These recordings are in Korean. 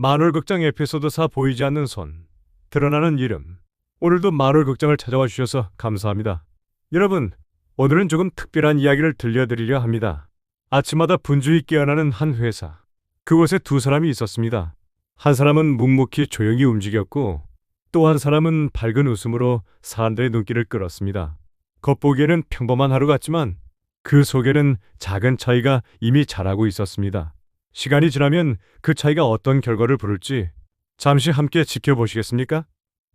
만월극장 에피소드 4 보이지 않는 손, 드러나는 이름. 오늘도 만월극장을 찾아와 주셔서 감사합니다. 여러분, 오늘은 조금 특별한 이야기를 들려드리려 합니다. 아침마다 분주히 깨어나는 한 회사. 그곳에 두 사람이 있었습니다. 한 사람은 묵묵히 조용히 움직였고, 또 한 사람은 밝은 웃음으로 사람들의 눈길을 끌었습니다. 겉보기에는 평범한 하루 같지만 그 속에는 작은 차이가 이미 자라고 있었습니다. 시간이 지나면 그 차이가 어떤 결과를 부를지 잠시 함께 지켜보시겠습니까?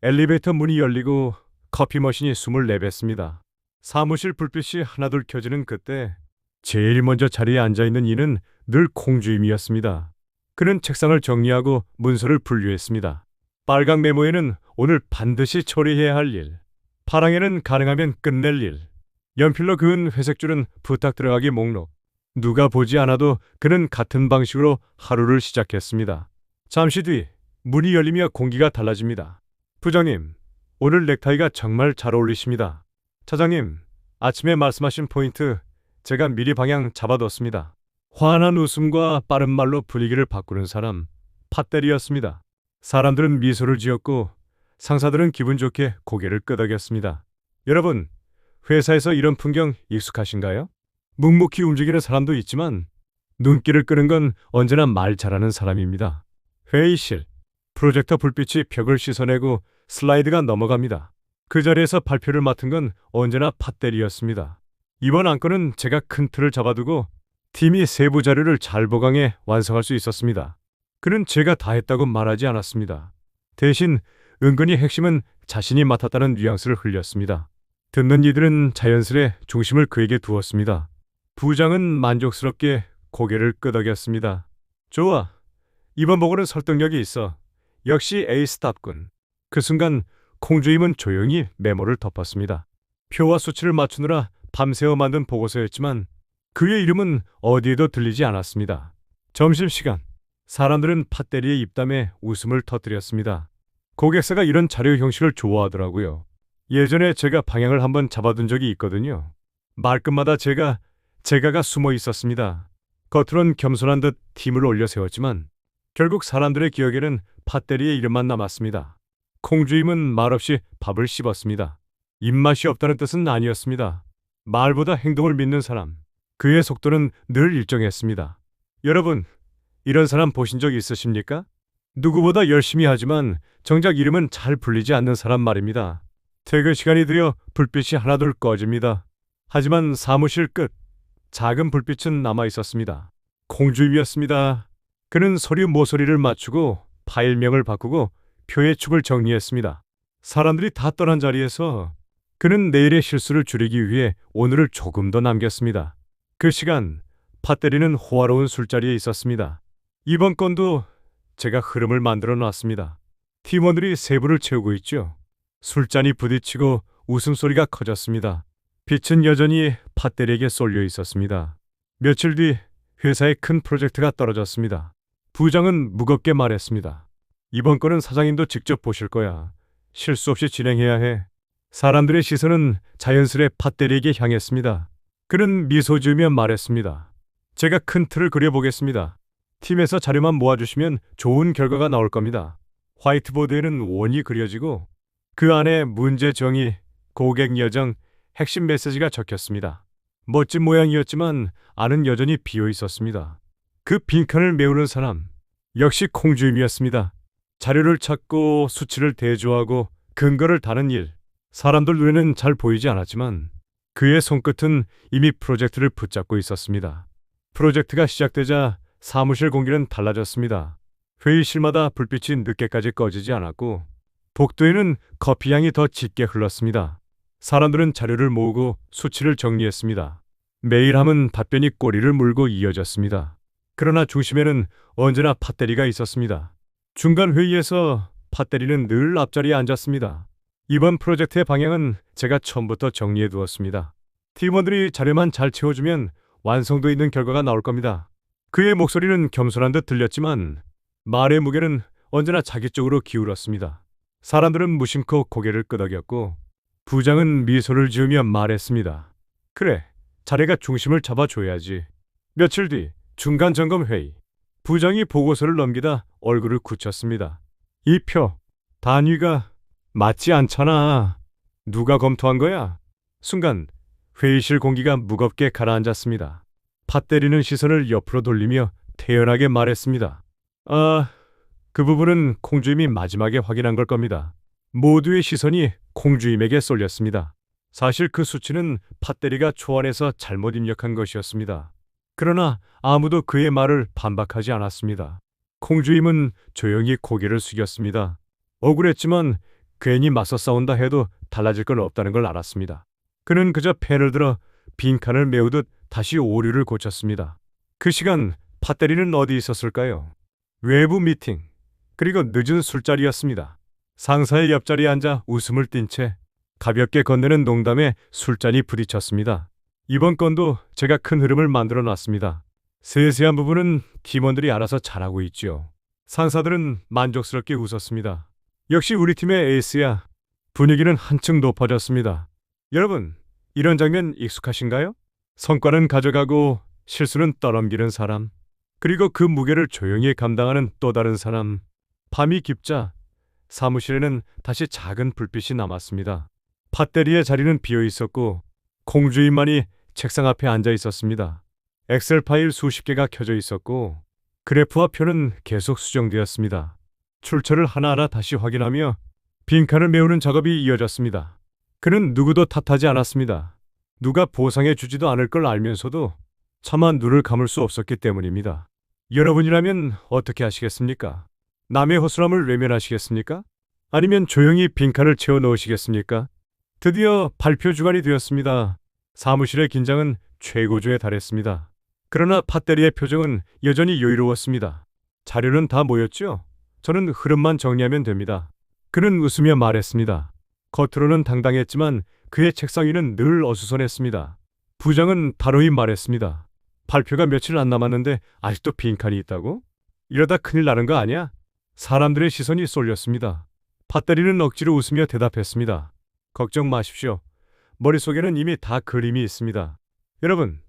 엘리베이터 문이 열리고 커피 머신이 숨을 내뱉습니다. 사무실 불빛이 하나둘 켜지는 그때 제일 먼저 자리에 앉아 있는 이는 늘 공주임이었습니다. 그는 책상을 정리하고 문서를 분류했습니다. 빨강 메모에는 오늘 반드시 처리해야 할 일, 파랑에는 가능하면 끝낼 일, 연필로 그은 회색 줄은 부탁 들어가기 목록. 누가 보지 않아도 그는 같은 방식으로 하루를 시작했습니다. 잠시 뒤 문이 열리며 공기가 달라집니다. 부장님, 오늘 넥타이가 정말 잘 어울리십니다. 차장님, 아침에 말씀하신 포인트 제가 미리 방향 잡아뒀습니다. 환한 웃음과 빠른 말로 분위기를 바꾸는 사람, 팟데리였습니다. 사람들은 미소를 지었고 상사들은 기분 좋게 고개를 끄덕였습니다. 여러분, 회사에서 이런 풍경 익숙하신가요? 묵묵히 움직이는 사람도 있지만 눈길을 끄는 건 언제나 말 잘하는 사람입니다. 회의실, 프로젝터 불빛이 벽을 씻어내고 슬라이드가 넘어갑니다. 그 자리에서 발표를 맡은 건 언제나 팟데리였습니다. 이번 안건은 제가 큰 틀을 잡아두고 팀이 세부 자료를 잘 보강해 완성할 수 있었습니다. 그는 제가 다 했다고 말하지 않았습니다. 대신 은근히 핵심은 자신이 맡았다는 뉘앙스를 흘렸습니다. 듣는 이들은 자연스레 중심을 그에게 두었습니다. 부장은 만족스럽게 고개를 끄덕였습니다. 좋아. 이번 보고는 설득력이 있어. 역시 에이스답군. 그 순간 콩주임은 조용히 메모를 덮었습니다. 표와 수치를 맞추느라 밤새워 만든 보고서였지만 그의 이름은 어디에도 들리지 않았습니다. 점심시간. 사람들은 팥대리의 입담에 웃음을 터뜨렸습니다. 고객사가 이런 자료 형식을 좋아하더라고요. 예전에 제가 방향을 한번 잡아둔 적이 있거든요. 말끝마다 제가 제가가 숨어 있었습니다. 겉으론 겸손한 듯 팀을 올려 세웠지만 결국 사람들의 기억에는 팥대리의 이름만 남았습니다. 콩주임은 말없이 밥을 씹었습니다. 입맛이 없다는 뜻은 아니었습니다. 말보다 행동을 믿는 사람. 그의 속도는 늘 일정했습니다. 여러분, 이런 사람 보신 적 있으십니까? 누구보다 열심히 하지만 정작 이름은 잘 불리지 않는 사람 말입니다. 퇴근 시간이 되어 불빛이 하나둘 꺼집니다. 하지만 사무실 끝 작은 불빛은 남아 있었습니다. 공주임이었습니다. 그는 소리 모서리를 맞추고 파일명을 바꾸고 표의 축을 정리했습니다. 사람들이 다 떠난 자리에서 그는 내일의 실수를 줄이기 위해 오늘을 조금 더 남겼습니다. 그 시간 팥대리는 호화로운 술자리에 있었습니다. 이번 건도 제가 흐름을 만들어 놨습니다. 팀원들이 세부를 채우고 있죠. 술잔이 부딪히고 웃음소리가 커졌습니다. 빛은 여전히 팥대리에게 쏠려 있었습니다. 며칠 뒤 회사에 큰 프로젝트가 떨어졌습니다. 부장은 무겁게 말했습니다. 이번 건은 사장님도 직접 보실 거야. 실수 없이 진행해야 해. 사람들의 시선은 자연스레 팥대리에게 향했습니다. 그는 미소 지으며 말했습니다. 제가 큰 틀을 그려보겠습니다. 팀에서 자료만 모아주시면 좋은 결과가 나올 겁니다. 화이트보드에는 원이 그려지고 그 안에 문제 정의, 고객 여정, 핵심 메시지가 적혔습니다. 멋진 모양이었지만 안은 여전히 비어 있었습니다. 그 빈칸을 메우는 사람 역시 콩주임이었습니다. 자료를 찾고 수치를 대조하고 근거를 다는 일. 사람들 눈에는 잘 보이지 않았지만 그의 손끝은 이미 프로젝트를 붙잡고 있었습니다. 프로젝트가 시작되자 사무실 공기는 달라졌습니다. 회의실마다 불빛이 늦게까지 꺼지지 않았고 복도에는 커피 향이 더 짙게 흘렀습니다. 사람들은 자료를 모으고 수치를 정리했습니다. 매일 함은 답변이 꼬리를 물고 이어졌습니다. 그러나 중심에는 언제나 팥대리가 있었습니다. 중간 회의에서 팥대리는 늘 앞자리에 앉았습니다. 이번 프로젝트의 방향은 제가 처음부터 정리해 두었습니다. 팀원들이 자료만 잘 채워주면 완성도 있는 결과가 나올 겁니다. 그의 목소리는 겸손한 듯 들렸지만 말의 무게는 언제나 자기 쪽으로 기울었습니다. 사람들은 무심코 고개를 끄덕였고 부장은 미소를 지으며 말했습니다. 그래, 자네가 중심을 잡아줘야지. 며칠 뒤 중간 점검 회의. 부장이 보고서를 넘기다 얼굴을 굳혔습니다. 이 표, 단위가 맞지 않잖아. 누가 검토한 거야? 순간 회의실 공기가 무겁게 가라앉았습니다. 팥 때리는 시선을 옆으로 돌리며 태연하게 말했습니다. 아, 그 부분은 콩주임이 마지막에 확인한 걸 겁니다. 모두의 시선이 콩주임에게 쏠렸습니다. 사실 그 수치는 팥대리가 초안에서 잘못 입력한 것이었습니다. 그러나 아무도 그의 말을 반박하지 않았습니다. 콩주임은 조용히 고개를 숙였습니다. 억울했지만 괜히 맞서 싸운다 해도 달라질 건 없다는 걸 알았습니다. 그는 그저 펜을 들어 빈칸을 메우듯 다시 오류를 고쳤습니다. 그 시간 팥대리는 어디 있었을까요? 외부 미팅, 그리고 늦은 술자리였습니다. 상사의 옆자리에 앉아 웃음을 띤 채 가볍게 건네는 농담에 술잔이 부딪혔습니다. 이번 건도 제가 큰 흐름을 만들어 놨습니다. 세세한 부분은 팀원들이 알아서 잘하고 있지요. 상사들은 만족스럽게 웃었습니다. 역시 우리 팀의 에이스야. 분위기는 한층 높아졌습니다. 여러분, 이런 장면 익숙하신가요? 성과는 가져가고 실수는 떠넘기는 사람. 그리고 그 무게를 조용히 감당하는 또 다른 사람. 밤이 깊자 사무실에는 다시 작은 불빛이 남았습니다. 팥대리의 자리는 비어 있었고 공주인만이 책상 앞에 앉아 있었습니다. 엑셀 파일 수십 개가 켜져 있었고 그래프와 표는 계속 수정되었습니다. 출처를 하나하나 다시 확인하며 빈칸을 메우는 작업이 이어졌습니다. 그는 누구도 탓하지 않았습니다. 누가 보상해 주지도 않을 걸 알면서도 차마 눈을 감을 수 없었기 때문입니다. 여러분이라면 어떻게 하시겠습니까? 남의 허술함을 외면하시겠습니까? 아니면 조용히 빈칸을 채워 넣으시겠습니까? 드디어 발표 주간이 되었습니다. 사무실의 긴장은 최고조에 달했습니다. 그러나 팥대리의 표정은 여전히 여유로웠습니다. 자료는 다 모였죠? 저는 흐름만 정리하면 됩니다. 그는 웃으며 말했습니다. 겉으로는 당당했지만 그의 책상 위는 늘 어수선했습니다. 부장은 단호히 말했습니다. 발표가 며칠 안 남았는데 아직도 빈칸이 있다고? 이러다 큰일 나는 거 아니야? 사람들의 시선이 쏠렸습니다. 팥대리는 억지로 웃으며 대답했습니다. 걱정 마십시오. 머릿속에는 이미 다 그림이 있습니다. 여러분,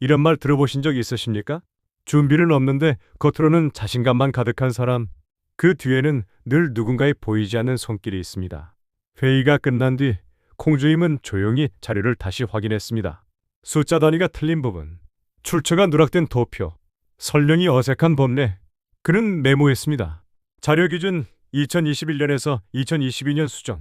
이런 말 들어보신 적 있으십니까? 준비는 없는데 겉으로는 자신감만 가득한 사람. 그 뒤에는 늘 누군가의 보이지 않는 손길이 있습니다. 회의가 끝난 뒤 콩주임은 조용히 자료를 다시 확인했습니다. 숫자 단위가 틀린 부분, 출처가 누락된 도표, 설명이 어색한 법례. 그는 메모했습니다. 자료 기준 2021년에서 2022년 수정,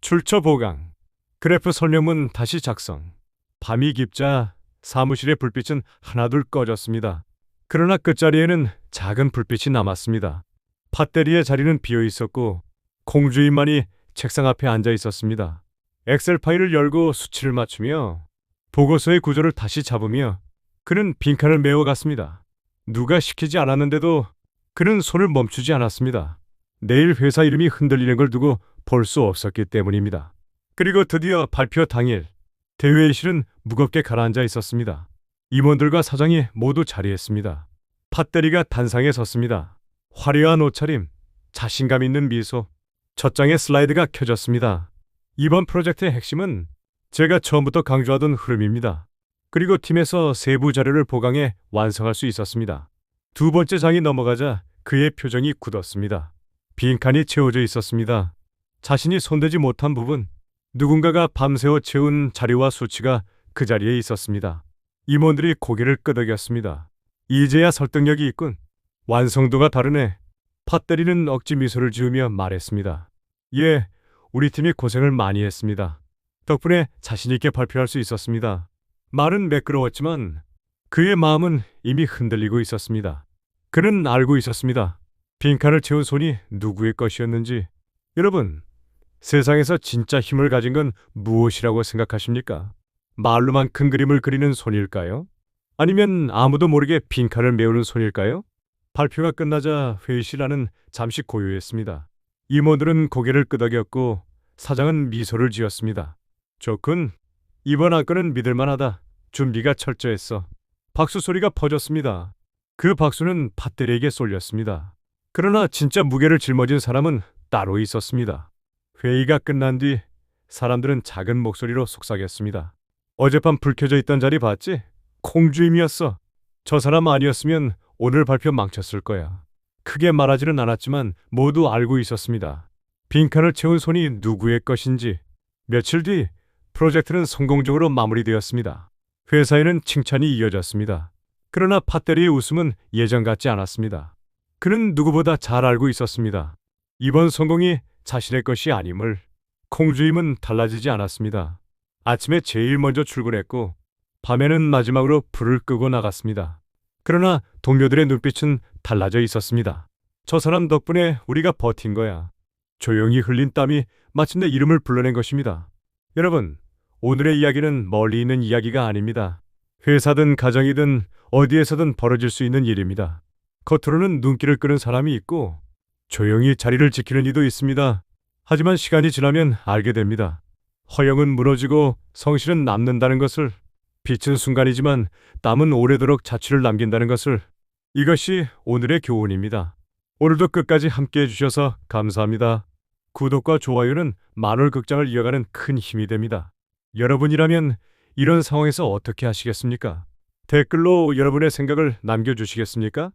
출처 보강, 그래프 설명문 다시 작성. 밤이 깊자 사무실의 불빛은 하나둘 꺼졌습니다. 그러나 끝자리에는 작은 불빛이 남았습니다. 팥대리의 자리는 비어 있었고 공주인만이 책상 앞에 앉아 있었습니다. 엑셀 파일을 열고 수치를 맞추며 보고서의 구조를 다시 잡으며 그는 빈칸을 메워갔습니다. 누가 시키지 않았는데도 그는 손을 멈추지 않았습니다. 내일 회사 이름이 흔들리는 걸 두고 볼 수 없었기 때문입니다. 그리고 드디어 발표 당일 대회의실은 무겁게 가라앉아 있었습니다. 임원들과 사장이 모두 자리했습니다. 팥대리가 단상에 섰습니다. 화려한 옷차림, 자신감 있는 미소, 첫 장의 슬라이드가 켜졌습니다. 이번 프로젝트의 핵심은 제가 처음부터 강조하던 흐름입니다. 그리고 팀에서 세부 자료를 보강해 완성할 수 있었습니다. 두 번째 장이 넘어가자 그의 표정이 굳었습니다. 빈칸이 채워져 있었습니다. 자신이 손대지 못한 부분, 누군가가 밤새워 채운 자료와 수치가 그 자리에 있었습니다. 임원들이 고개를 끄덕였습니다. 이제야 설득력이 있군. 완성도가 다르네. 팥대리는 억지 미소를 지으며 말했습니다. 예, 우리 팀이 고생을 많이 했습니다. 덕분에 자신있게 발표할 수 있었습니다. 말은 매끄러웠지만 그의 마음은 이미 흔들리고 있었습니다. 그는 알고 있었습니다. 빈칸을 채운 손이 누구의 것이었는지. 여러분, 세상에서 진짜 힘을 가진 건 무엇이라고 생각하십니까? 말로만 큰 그림을 그리는 손일까요? 아니면 아무도 모르게 빈칸을 메우는 손일까요? 발표가 끝나자 회의실 안은 잠시 고요했습니다. 임원들은 고개를 끄덕였고 사장은 미소를 지었습니다. 좋군. 이번 안건은 믿을 만하다. 준비가 철저했어. 박수 소리가 퍼졌습니다. 그 박수는 팥대리에게 쏠렸습니다. 그러나 진짜 무게를 짊어진 사람은 따로 있었습니다. 회의가 끝난 뒤 사람들은 작은 목소리로 속삭였습니다. 어젯밤 불 켜져 있던 자리 봤지? 콩주임이었어. 저 사람 아니었으면 오늘 발표 망쳤을 거야. 크게 말하지는 않았지만 모두 알고 있었습니다. 빈칸을 채운 손이 누구의 것인지. 며칠 뒤 프로젝트는 성공적으로 마무리되었습니다. 회사에는 칭찬이 이어졌습니다. 그러나 팥대리의 웃음은 예전 같지 않았습니다. 그는 누구보다 잘 알고 있었습니다. 이번 성공이 자신의 것이 아님을. 공주임은 달라지지 않았습니다. 아침에 제일 먼저 출근했고 밤에는 마지막으로 불을 끄고 나갔습니다. 그러나 동료들의 눈빛은 달라져 있었습니다. 저 사람 덕분에 우리가 버틴 거야. 조용히 흘린 땀이 마침내 이름을 불러낸 것입니다. 여러분, 오늘의 이야기는 멀리 있는 이야기가 아닙니다. 회사든 가정이든 어디에서든 벌어질 수 있는 일입니다. 겉으로는 눈길을 끄는 사람이 있고 조용히 자리를 지키는 이도 있습니다. 하지만 시간이 지나면 알게 됩니다. 허영은 무너지고 성실은 남는다는 것을 빛은 순간이지만 땀은 오래도록 자취를 남긴다는 것을 이것이 오늘의 교훈입니다. 오늘도 끝까지 함께 해 주셔서 감사합니다. 구독과 좋아요는 만월 극장을 이어가는 큰 힘이 됩니다. 여러분이라면 이런 상황에서 어떻게 하시겠습니까? 댓글로 여러분의 생각을 남겨주시겠습니까?